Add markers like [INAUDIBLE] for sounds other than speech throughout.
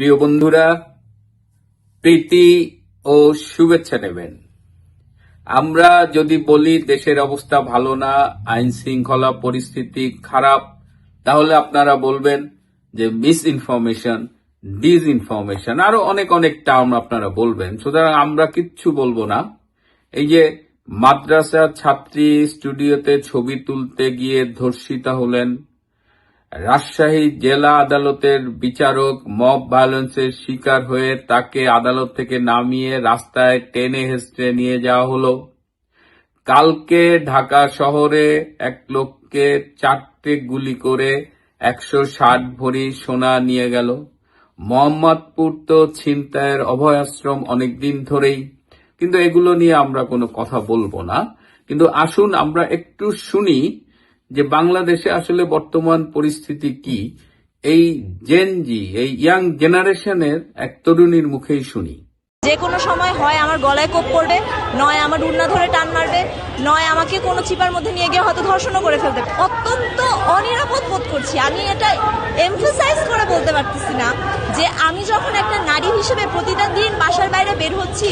প্রিয় বন্ধুরা, প্রীতি ও শুভেচ্ছা নেবেন। আমরা যদি বলি দেশের অবস্থা ভালো না আইন শৃঙ্খলা পরিস্থিতি খারাপ, তাহলে আপনারা বলবেন যে মিস ইনফরমেশন ডিস ইনফরমেশন আরও অনেক অনেক টার্ম আপনারা বলবেন। সুতরাং আমরা কিচ্ছু বলব না। এই যে মাদ্রাসা ছাত্রী স্টুডিওতে ছবি তুলতে গিয়ে ধর্ষিতা হলেন রাজশাহী জেলা আদালতের বিচারক মব ভায়োলেন্সের শিকার হয়ে তাকে আদালত থেকে নামিয়ে রাস্তায় টেনে হেসড়ে নিয়ে যাওয়া হলো। কালকে ঢাকা শহরে এক লোককে চারটে গুলি করে একশো ষাট ভরি সোনা নিয়ে গেল। মোহাম্মদপুর তো ছিনতাইয়ের অভয়াশ্রম অনেকদিন ধরেই। কিন্তু এগুলো নিয়ে আমরা কোনো কথা বলব না। কিন্তু আসুন আমরা একটু শুনি যে বাংলাদেশে আসলে বর্তমান পরিস্থিতি কি, এই জেনজি এই ইয়াং জেনারেশনের এক তরুণীর মুখেই শুনি। যে কোনো সময় হয় আমার গলায় কোপ পড়বে, নয় আমার উন্না ধরে টান মারবে, নয় আমাকে কোনো চিপার মধ্যে নিয়ে গিয়ে হয়তো ধর্ষণও করে পারে। অত্যন্ত অনিরাপদ বোধ করছি। আমি এটা এমফাসাইজ করে বলতে পারতেছি না যে আমি যখন একটা নারী হিসেবে প্রতিটা দিন বাসার বাইরে বের হচ্ছি,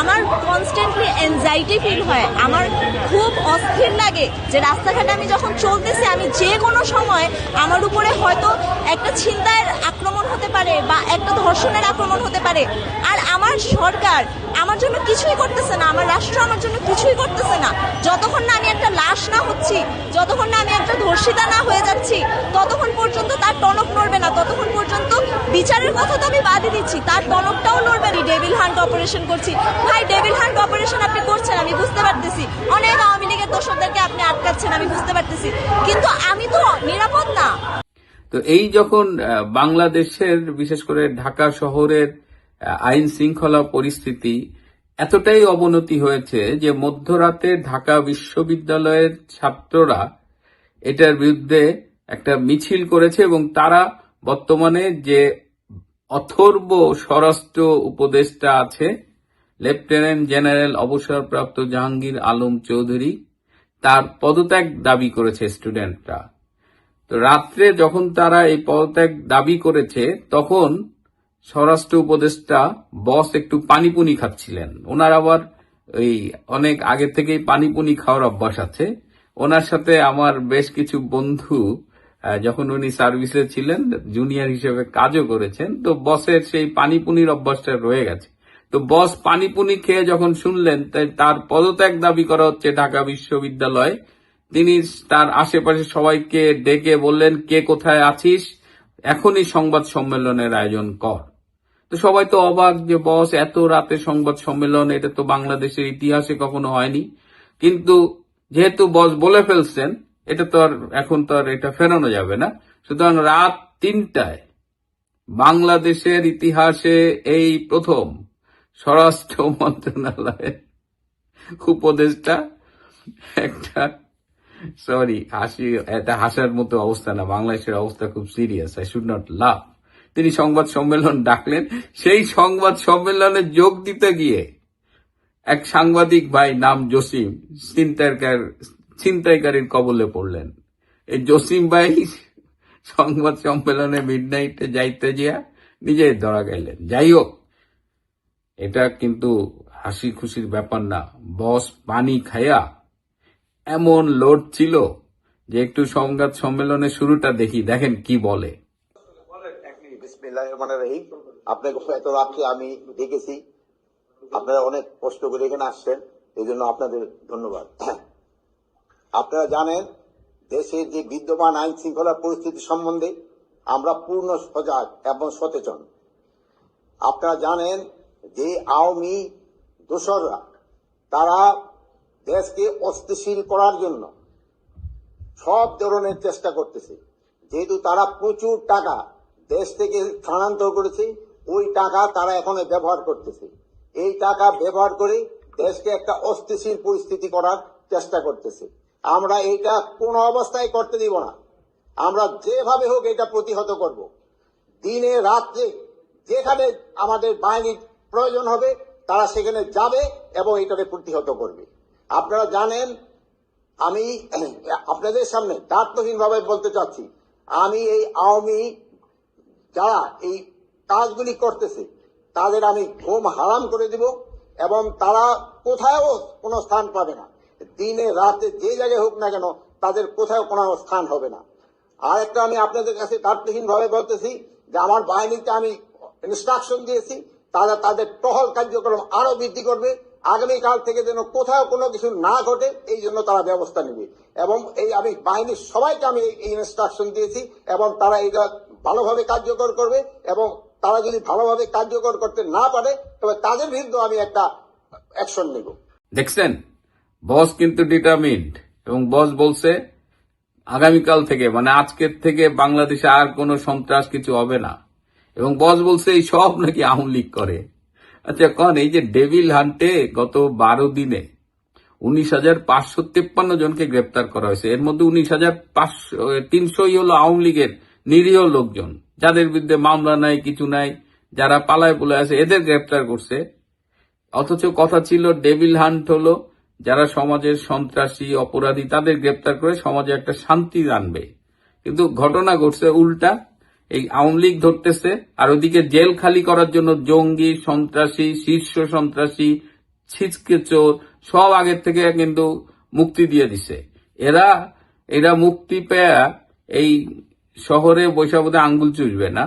আমার কনস্ট্যান্টলি এনজাইটি ফিল হয়। আমার খুব অস্থির লাগে যে রাস্তাঘাটে আমি যখন চলতেছি, আমি যে কোনো সময় আমার উপরে হয়তো একটা ছিনতাইয়ের আক্রমণ হতে পারে বা একটা ধর্ষণের আক্রমণ হতে পারে। আর আমার সরকার আমার জন্য কিছুই করতেছে না, আমার রাষ্ট্র আমার জন্য কিছুই করতেছে না। যতক্ষণ না আমি একটা লাশ না হচ্ছি, যতক্ষণ না আমি একটা ধর্ষিতা না হয়ে যাচ্ছি, ততক্ষণ পর্যন্ত তার টনক নড়বে না, ততক্ষণ পর্যন্ত বিচারের কথা তো আমি বাদই দিচ্ছি, তার টনকটাও নড়বে না। ডেভিল হান্ট অপারেশন করছি। ভাই ডেভিল হান্ট অপারেশন আপনি করছেন, আমি বুঝতে পারতেছি। অনেক আওয়ামী লীগের দর্শকদেরকে আপনি আটকাচ্ছেন, আমি বুঝতে পারতেছি। কিন্তু আমি তো নিরাপদ না। তো এই যখন বাংলাদেশের, বিশেষ করে ঢাকা শহরের আইন শৃঙ্খলা পরিস্থিতি এতটাই অবনতি হয়েছে যে মধ্যরাতে ঢাকা বিশ্ববিদ্যালয়ের ছাত্ররা এটার বিরুদ্ধে একটা মিছিল করেছে এবং তারা বর্তমানে যে অথর্ব স্বরাষ্ট্র উপদেষ্টা আছে, লেফটেন্যান্ট জেনারেল অবসরপ্রাপ্ত জাহাঙ্গীর আলম চৌধুরী, তার পদত্যাগ দাবি করেছে স্টুডেন্টরা। তো রাত্রে যখন তারা এই পদত্যাগ দাবি করেছে, তখন স্বরাষ্ট্র উপদেষ্টা, বস একটু পানিপুনি খাচ্ছিলেন। ওনার আবার ওই অনেক আগে থেকেই পানিপুনি খাওয়ার অভ্যাস আছে। ওনার সাথে আমার বেশ কিছু বন্ধু যখন উনি সার্ভিসে ছিলেন, জুনিয়র হিসেবে কাজও করেছেন, তো বসের সেই পানিপুনির অভ্যাসটা রয়ে গেছে। তো বস পানিপুনি খেয়ে যখন শুনলেন তার পদত্যাগ দাবি করা হচ্ছে ঢাকা বিশ্ববিদ্যালয়। তিনি তার আশেপাশে সবাইকে ডেকে বললেন, কে কোথায় আছিস? এখনই সংবাদ সম্মেলনের আয়োজন কর। তো সবাই তো অবাক যে, বস, এত রাতে সংবাদ সম্মেলন, এটা তো বাংলাদেশের ইতিহাসে কখনো হয়নি। কিন্তু যেহেতু বস বলে ফেলছেন, এটা তো আর এখন তো আর এটা ফেরানো যাবে না। সুতরাং রাত তিনটায় বাংলাদেশের ইতিহাসে এই প্রথম স্বরাষ্ট্র মন্ত্রণালয়ের উপদেষ্টা একটা সরি হাসি, এটা হাসার মতো অবস্থা না। বাংলাদেশের অবস্থা খুব serious I should not love তিনি সংবাদ সম্মেলন ডাকলেন, সেই সংবাদ সম্মেলনে যোগ দিতে গিয়ে এক সাংবাদিক ভাই নাম জসিম ছিনতাইকার, ছিনতাইকারীর কবলে পড়লেন। এই জসিম ভাই সংবাদ সম্মেলনে মিড নাইটে যাইতে গিয়া নিজেই ধরা গেলেন যাই হোক, এটা কিন্তু হাসি খুশির ব্যাপার না। বস পানি খায়া এমন লোড ছিল যে একটু সংবাদ সম্মেলনের শুরুটা দেখি। দেখেন কি বলে। আপনাকে এত আমি দেখেছি। আপনারা অনেক কষ্ট করে এখানে আসছেন। এই জন্য আপনাদের ধন্যবাদ। আপনারা জানেন, দেশের যে বিদ্যমান আইন শৃঙ্খলা পরিস্থিতি সম্বন্ধে আমরা পূর্ণ সজাগ এবং সচেতন। আপনারা জানেন যে আওয়ামী দোসররা, তারা দেশকে অস্থিশীল করার জন্য সব ধরনের চেষ্টা করতেছে। যেহেতু তারা প্রচুর টাকা দেশ থেকে স্থানান্তর করেছে, ওই টাকা তারা এখন ব্যবহার করতেছে। এই টাকা ব্যবহার করে দেশকে একটা অস্থিশীল পরিস্থিতি করার চেষ্টা করতেছে। আমরা এইটা কোন অবস্থায় করতে দিব না। আমরা যেভাবে হোক এটা প্রতিহত করব। দিনে রাত্রে যেখানে আমাদের বাহিনীর প্রয়োজন হবে, তারা সেখানে যাবে এবং এটাকে প্রতিহত করবে। আপনারা জানেন, আমি [CLEARS THROAT] আপনাদের সামনে দার্থহীন ভাবে বলতে চাচ্ছি, আমি এই আওয়ামী যারা এই কাজগুলি করতেছে, তাদের আমি ঘুম হারাম করে দিব এবং তারা কোথাও কোনো স্থান পাবে না। দিনে, রাতে, যে জায়গায় হোক না কেন, তাদের কোথাও কোনো স্থান হবে না। আর একটা আমি আপনাদের কাছে তাৎপহীন ভাবে বলতেছি, যে আমার বাহিনীকে আমি ইনস্ট্রাকশন দিয়েছি, তারা তাদের টহল কার্যক্রম আরও বৃদ্ধি করবে। আগামীকাল থেকে যেন কোথাও কোনো কিছু না ঘটে, এই জন্য তারা ব্যবস্থা নেবে। এবং এই আমি বাহিনীর সবাইকে আমি এই ইনস্ট্রাকশন দিয়েছি এবং তারা এটা ভালোভাবে কার্যকর করবে এবং তারা যদি ভালোভাবে কার্যকর করতে না পারে, তবে তাদের বিরুদ্ধে আমি একটা অ্যাকশন নেব। দেখছেন? বস কিন্তু ডিটারমিন্ড এবং বস বলছে, আগামীকাল থেকে মানে আজকের থেকে বাংলাদেশে আর কোনো সন্ত্রাস কিছু হবে না। এবং বস বলছে, এই সব নাকি আওয়ামী লীগ করে। আচ্ছা কন, এই যে ডেভিল হান্টে গত বারো দিনে উনিশ হাজার পাঁচশো তেপ্পান্ন জনকে গ্রেপ্তার করা হয়েছে। এর মধ্যে উনিশ হাজার পাঁচশো তিনশোই হলো আওয়ামী লীগের নিরীহ লোকজন। যাদের বিরুদ্ধে মামলা নাই, কিছু নাই, যারা পালায় পলে আছে, এদের গ্রেপ্তার করছে। অথচ কথা ছিল ডেভিল হান্ট হলো যারা সমাজের সন্ত্রাসী, অপরাধী, তাদের গ্রেপ্তার করে সমাজে একটা শান্তি আনবে। কিন্তু ঘটনা ঘটছে উল্টা। এই আওয়ামী লীগ ধরতেছে, আর ওদিকে জেল খালি করার জন্য জঙ্গি, সন্ত্রাসী, শীর্ষ সন্ত্রাসী, ছিচকে চোর, সব আগের থেকে কিন্তু মুক্তি দিয়ে দিছে। এরা এরা মুক্তি পেয়া এই শহরে বৈশাখতে আঙ্গুল চুষবে না।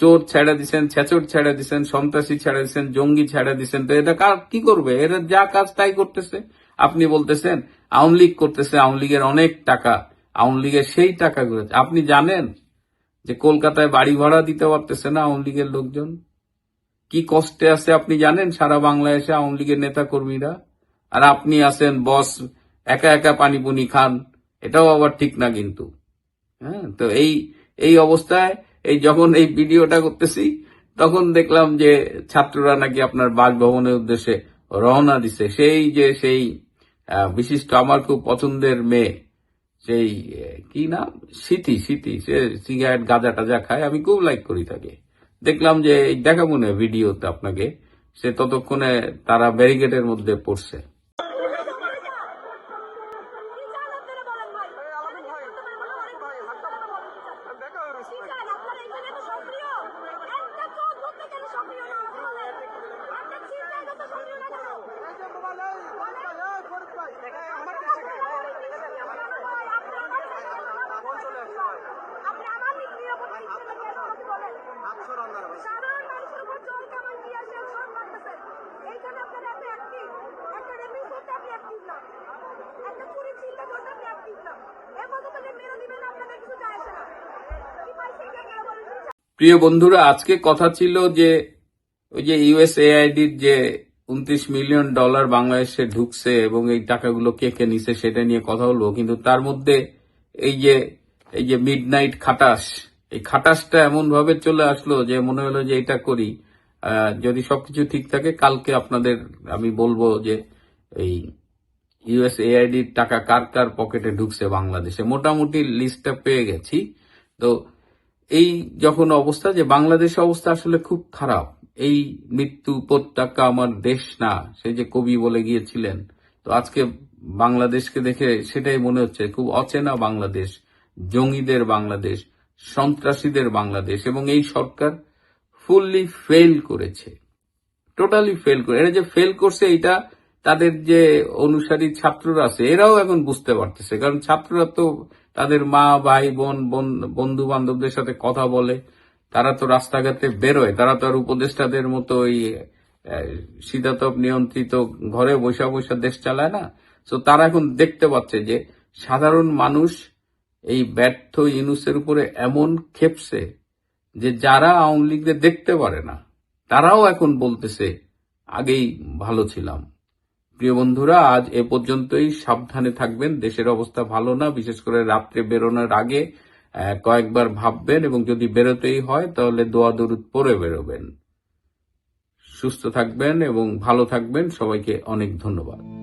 চোর ছেড়ে দিছেন, ছেচর ছেড়ে দিছেন, সন্ত্রাসী ছেড়ে দিছেন, জঙ্গি ছেড়ে দিছেন। তো এটা কার, কি করবে? এরা যা কাজ তাই করতেছে। আপনি বলতেছেন, আওয়ামী লীগ করতেছে, আওয়ামী লীগের অনেক টাকা, আওয়ামী লীগের সেই টাকাগুলো। আপনি জানেন? যে কলকাতায় বাড়ি ভাড়া দিতে পারতেছে না আওয়ামী লীগের লোকজন। কি কষ্টে আছে আপনি জানেন? সারা বাংলাদেশে আওয়ামী লীগের নেতা কর্মীরা আর আপনি আছেন বস, একা একা পানিপুনি খান, এটাও আবার ঠিক না কিন্তু। হ্যাঁ তো এই এই অবস্থায়, এই যখন এই ভিডিওটা করতেছি, তখন দেখলাম যে ছাত্ররা নাকি আপনার বাসভবনের উদ্দেশ্যে রওনা দিছে। সেই যে, সেই বিশিষ্ট, আমার খুব পছন্দের মেয়ে সেই কি নাম? স্মৃতি স্মৃতি। সে সিগারেট গাঁজা টাজা খায়। আমি খুব লাইক করি তাকে। দেখলাম যে, এই মনে ভিডিওতে আপনাকে। সে ততক্ষণে তারা ব্যারিকেডের মধ্যে পড়ছে সাধারণ মানুষের উপর চোর কামান দিয়ে আসে সব মারতেছেন এইখানে আপনার এত অ্যাক্টিভ একটা রেপিং করতে আপনি অ্যাক্টিভ না একটা চুরি চিন্তা করতে আপনি অ্যাক্টিভ না এ পর্যন্ত যে মেরে দিবেন আপনাদের কিছু যায় আসে না কি পাইছে কে কে বলেন প্রিয় বন্ধুরা, আজকে কথা ছিল যে ওই যে ইউএসএআইডির যে উনত্রিশ মিলিয়ন ডলার বাংলাদেশে ঢুকছে এবং এই টাকাগুলো কে কে নিছে সেটা নিয়ে কথা বলব, কিন্তু তার মধ্যে এই যে এই যে মিড নাইট খাটাস, এই খাটাসটা এমন ভাবে চলে আসলো যে মনে হলো যে এটা করি। যদি সবকিছু ঠিক থাকে, কালকে আপনাদের আমি বলব যে এই ইউএসএআইডির টাকা কার কার পকেটে ঢুকছে বাংলাদেশে। মোটামুটি লিস্টটা পেয়ে গেছি। তো এই যখন অবস্থা যে বাংলাদেশ অবস্থা আসলে খুব খারাপ, এই মৃত্যু উপত্যকা আমার দেশ না, সে যে কবি বলে গিয়েছিলেন, তো আজকে বাংলাদেশকে দেখে সেটাই মনে হচ্ছে, খুব অচেনা বাংলাদেশ, জঙ্গিদের বাংলাদেশ, সন্ত্রাসীদের বাংলাদেশ, এবং এই সরকার ফুললি ফেল করেছে টোটালি ফেল করে এটা যে ফেল করছে, এটা তাদের যে অনুসারী ছাত্ররা আছে, এরাও এখন বুঝতে পারতেছে। কারণ ছাত্ররা তো তাদের মা, ভাই, বোন বন্ধু বান্ধবদের সাথে কথা বলে। তারা তো রাস্তাঘাটে বেরোয়। তারা তো আর উপদেষ্টাদের মতো ওই শীতাতপ নিয়ন্ত্রিত ঘরে বৈশা বৈশা দেশ চালায় না। তো তারা এখন দেখতে পাচ্ছে যে সাধারণ মানুষ এই ব্যর্থ ইনুসের উপরে এমন খেপছে যে যারা আওয়ামী লীগদের দেখতে পারে না, তারাও এখন বলতেছে, আগেই ভালো ছিলাম। প্রিয় বন্ধুরা, আজ এ পর্যন্তই। সাবধানে থাকবেন, দেশের অবস্থা ভালো না, বিশেষ করে রাত্রে বেরোনোর আগে কয়েকবার ভাববেন এবং যদি বেরোতেই হয়, তাহলে দোয়া দরুদ পরে বেরোবেন। সুস্থ থাকবেন এবং ভালো থাকবেন। সবাইকে অনেক ধন্যবাদ।